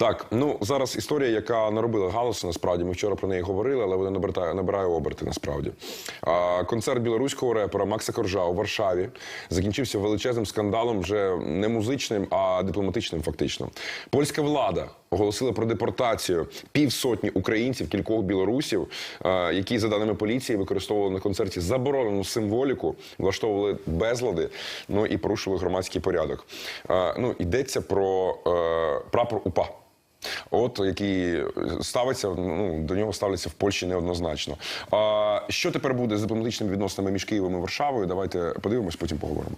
Так, ну зараз історія, яка наробила галасу, насправді. Ми вчора про неї говорили, але вона набирає, набирає оберти насправді. А, концерт білоруського репера Макса Коржа у Варшаві закінчився величезним скандалом, вже не музичним, а дипломатичним, фактично. Польська влада оголосила про депортацію півсотні українців, кількох білорусів, е, які, за даними поліції, використовували на концерті заборонену символіку, влаштовували безлади, ну і порушували громадський порядок. Е, Ну, йдеться про е, прапор УПА. От який ставиться, ну до нього ставляться в Польщі неоднозначно. А що тепер буде з дипломатичними відносинами між Києвом і Варшавою? Давайте подивимось, потім поговоримо.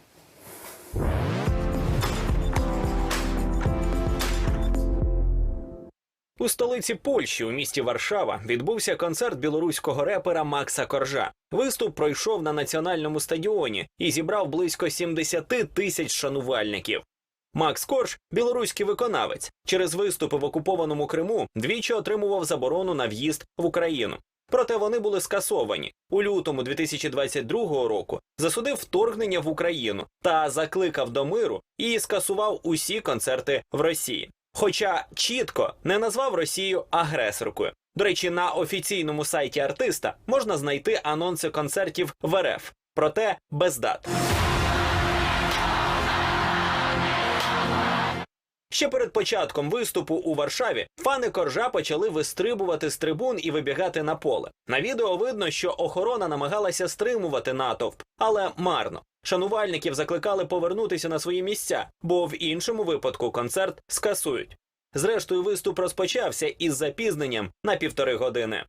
У столиці Польщі у місті Варшава відбувся концерт білоруського репера Макса Коржа. Виступ пройшов на національному стадіоні і зібрав близько 70 тисяч шанувальників. Макс Корж білоруський виконавець. Через виступи в окупованому Криму двічі отримував заборону на в'їзд в Україну. Проте вони були скасовані у лютому 2022 року. Засудив вторгнення в Україну та закликав до миру і скасував усі концерти в Росії. Хоча чітко не назвав Росію агресоркою. До речі, на офіційному сайті артиста можна знайти анонси концертів в РФ, проте без дат. Ще перед початком виступу у Варшаві фани коржа почали вистрибувати з трибун і вибігати на поле. На відео видно, що охорона намагалася стримувати натовп, але марно. Шанувальників закликали повернутися на свої місця, бо в іншому випадку концерт скасують. Зрештою, виступ розпочався із запізненням на півтори години.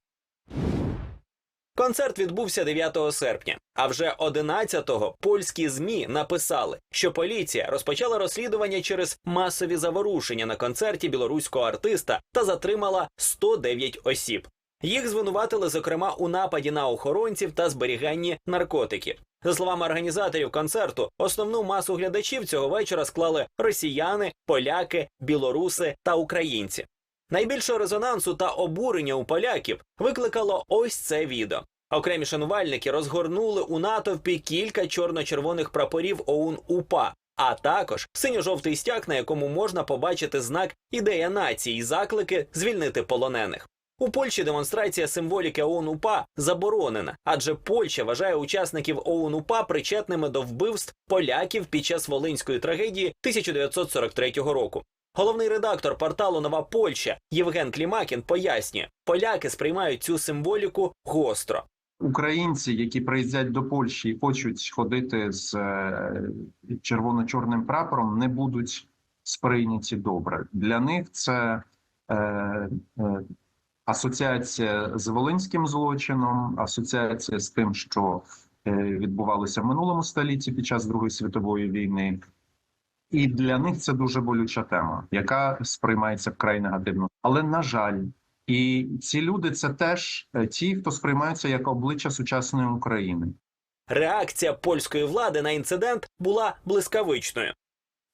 Концерт відбувся 9 серпня, а вже 11-го польські змі написали, що поліція розпочала розслідування через масові заворушення на концерті білоруського артиста та затримала 109 осіб. Їх звинуватили, зокрема, у нападі на охоронців та зберіганні наркотиків. За словами організаторів концерту, основну масу глядачів цього вечора склали росіяни, поляки, білоруси та українці. Найбільшого резонансу та обурення у поляків викликало ось це відео. Окремі шанувальники розгорнули у натовпі кілька чорно-червоних прапорів ОУН УПА, а також синьо-жовтий стяг, на якому можна побачити знак ідея нації і заклики звільнити полонених. У Польщі демонстрація символіки ОУН УПА заборонена, адже Польща вважає учасників ОУН УПА причетними до вбивств поляків під час волинської трагедії 1943 року. Головний редактор порталу Нова Польща Євген Клімакін пояснює, поляки сприймають цю символіку гостро. Українці, які приїздять до Польщі і хочуть ходити з е, червоно-чорним прапором, не будуть сприйняті добре. Для них це е, е, асоціація з волинським злочином, асоціація з тим, що е, відбувалося в минулому столітті під час Другої світової війни. І для них це дуже болюча тема, яка сприймається вкрай негативно. Але на жаль, і ці люди це теж е, ті, хто сприймаються як обличчя сучасної України. Реакція польської влади на інцидент була блискавичною.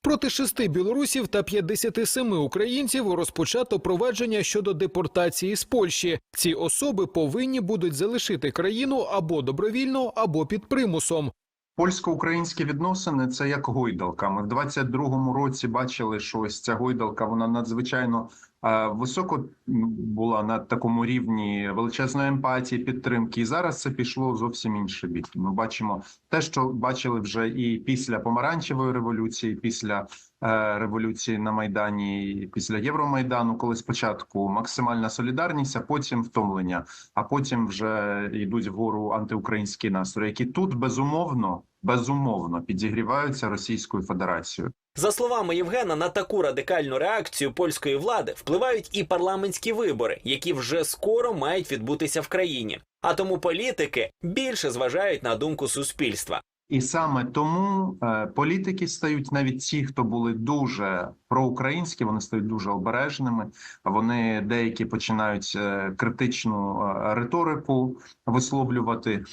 Проти шести білорусів та 57 українців розпочато провадження щодо депортації з Польщі. Ці особи повинні будуть залишити країну або добровільно, або під примусом. Польсько-українські відносини це як гойдалка. Ми в 22-му році бачили, що ось ця гойдалка вона надзвичайно е, високо була на такому рівні величезної емпатії, підтримки. І зараз це пішло зовсім інше бік. Ми бачимо те, що бачили вже і після помаранчевої революції, після е, революції на майдані, після Євромайдану, коли спочатку максимальна солідарність, а потім втомлення, а потім вже йдуть вгору антиукраїнські настрої, які тут безумовно безумовно підігріваються Російською Федерацією. За словами Євгена, на таку радикальну реакцію польської влади впливають і парламентські вибори, які вже скоро мають відбутися в країні. А тому політики більше зважають на думку суспільства. І саме тому е, політики стають навіть ті, хто були дуже проукраїнські, вони стають дуже обережними. Вони деякі починають е, критичну е, риторику висловлювати.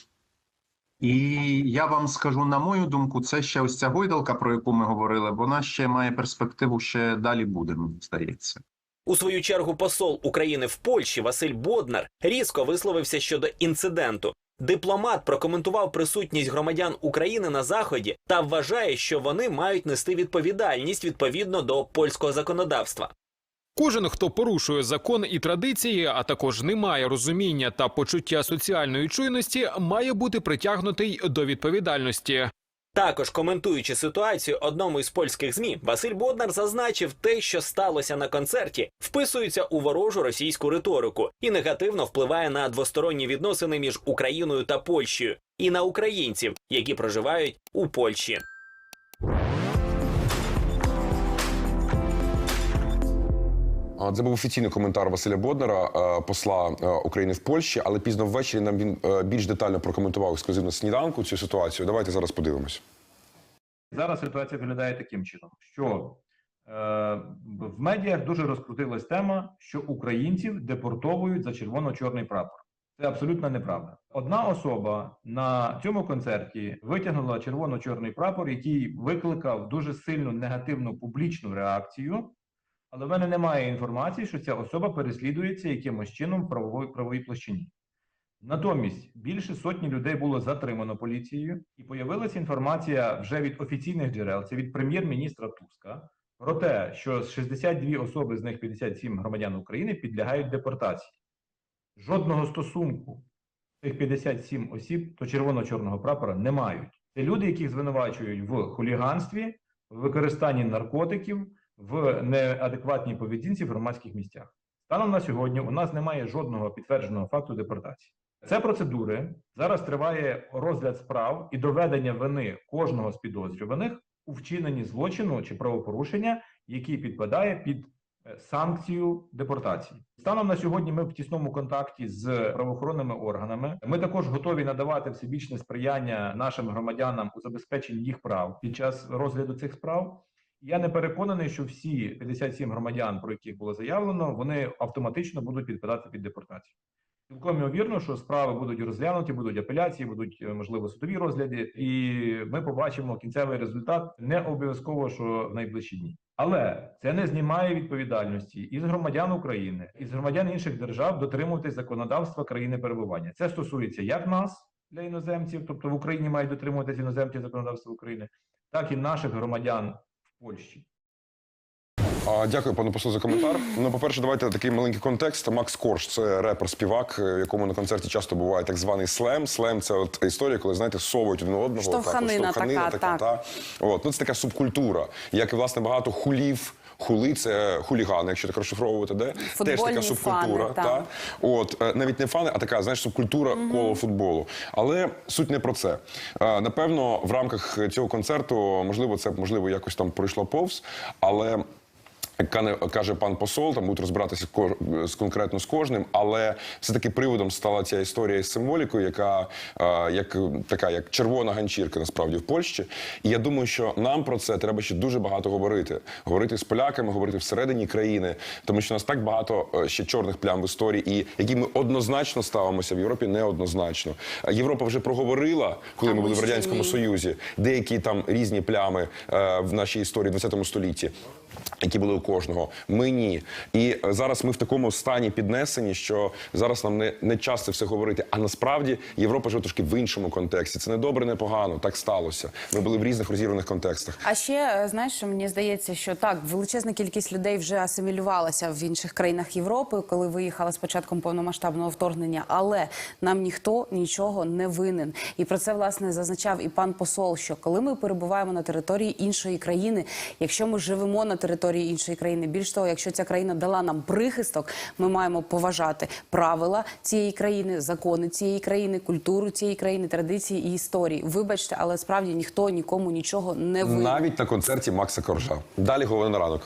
І я вам скажу, на мою думку, це ще ось ця гойдалка, про яку ми говорили. Вона ще має перспективу, ще далі буде, мені здається. У свою чергу посол України в Польщі Василь Боднар різко висловився щодо інциденту. Дипломат прокоментував присутність громадян України на заході та вважає, що вони мають нести відповідальність відповідно до польського законодавства. Кожен, хто порушує закон і традиції, а також не має розуміння та почуття соціальної чуйності, має бути притягнутий до відповідальності. Також коментуючи ситуацію одному із польських змі, Василь Боднар зазначив, те, що сталося на концерті, вписується у ворожу російську риторику і негативно впливає на двосторонні відносини між Україною та Польщею і на українців, які проживають у Польщі. Це був офіційний коментар Василя Боднара, е, посла е, України в Польщі, але пізно ввечері нам він е, більш детально прокоментував ексклюзивно сніданку цю ситуацію. Давайте зараз подивимось. Зараз ситуація виглядає таким чином, що е, в медіях дуже розкрутилась тема, що українців депортовують за червоно-чорний прапор. Це абсолютно неправда. Одна особа на цьому концерті витягнула червоно-чорний прапор, який викликав дуже сильну негативну публічну реакцію. Але в мене немає інформації, що ця особа переслідується якимось чином в правовій правовій площині. Натомість більше сотні людей було затримано поліцією, і появилася інформація вже від офіційних джерел, це від прем'єр-міністра Туска, про те, що з 62 особи, з них 57 громадян України, підлягають депортації. Жодного стосунку цих 57 осіб до червоно-чорного прапора не мають. Це люди, яких звинувачують в хуліганстві, в використанні наркотиків, в неадекватній поведінці в громадських місцях. Станом на сьогодні у нас немає жодного підтвердженого факту депортації. Це процедури. Зараз триває розгляд справ і доведення вини кожного з підозрюваних у вчиненні злочину чи правопорушення, який підпадає під е, санкцію депортації. Станом на сьогодні ми в тісному контакті з правоохоронними органами. Ми також готові надавати всебічне сприяння нашим громадянам у забезпеченні їх прав під час розгляду цих справ. Я не переконаний, що всі 57 громадян, про яких було заявлено, вони автоматично будуть підпадати під депортацію. Цілком ймовірно, що справи будуть розглянуті, будуть апеляції, будуть е, можливо судові розгляди, і ми побачимо кінцевий результат не обов'язково, що в найближчі дні. Але це не знімає відповідальності із громадян України, із громадян інших держав дотримуватись законодавства країни перебування. Це стосується як нас для іноземців, тобто в Україні мають дотримуватись іноземці законодавства України, так і наших громадян Польщі. Дякую, пане послу, за коментар. Ну, по-перше, давайте такий маленький контекст. Макс Корж це репер-співак, якому на концерті часто буває так званий слем. Слем це от історія, коли знаєте, совують один одного. Штовханина так, от, така, Та. От ну це така субкультура, як і власне багато хулів. Хули це хулігани, якщо так розшифровувати, де теж така субкультура. фани, та та от е, навіть не фани, а така знаєш субкультура коло футболу. Але суть не про це. Е, Напевно, в рамках цього концерту, можливо, це можливо якось там пройшло повз, але. Каже пан посол, там будуть розбиратися з конкретно з кожним, але все-таки приводом стала ця історія з символікою, яка е, як така, як червона ганчірка, насправді в Польщі. І я думаю, що нам про це треба ще дуже багато говорити. Говорити з поляками, говорити всередині країни, тому що у нас так багато е, ще чорних плям в історії, і які ми однозначно ставимося в Європі, неоднозначно. Е, Європа вже проговорила, коли А ми були в радянському ні. Союзі, деякі там різні плями е, в нашій історії в 20 столітті які були кожного. Ми ні. І зараз ми в такому стані піднесені, що зараз нам не, не час це все говорити. А насправді Європа живе трошки в іншому контексті. Це не добре, не погано. Так сталося. Ми були в різних розірваних контекстах. А ще е, знаєш, мені здається, що так величезна кількість людей вже асимілювалася в інших країнах Європи, коли виїхала з початком повномасштабного вторгнення. Але нам ніхто нічого не винен. І про це власне зазначав і пан посол. Що коли ми перебуваємо на території іншої країни, якщо ми живемо на території іншої країни, більш того, якщо ця країна дала нам прихисток, ми маємо поважати правила цієї країни, закони цієї країни, культуру цієї країни, традиції і історії. Вибачте, але справді ніхто нікому нічого не винен. Навіть на концерті Макса Коржа. Далі головне на ранок.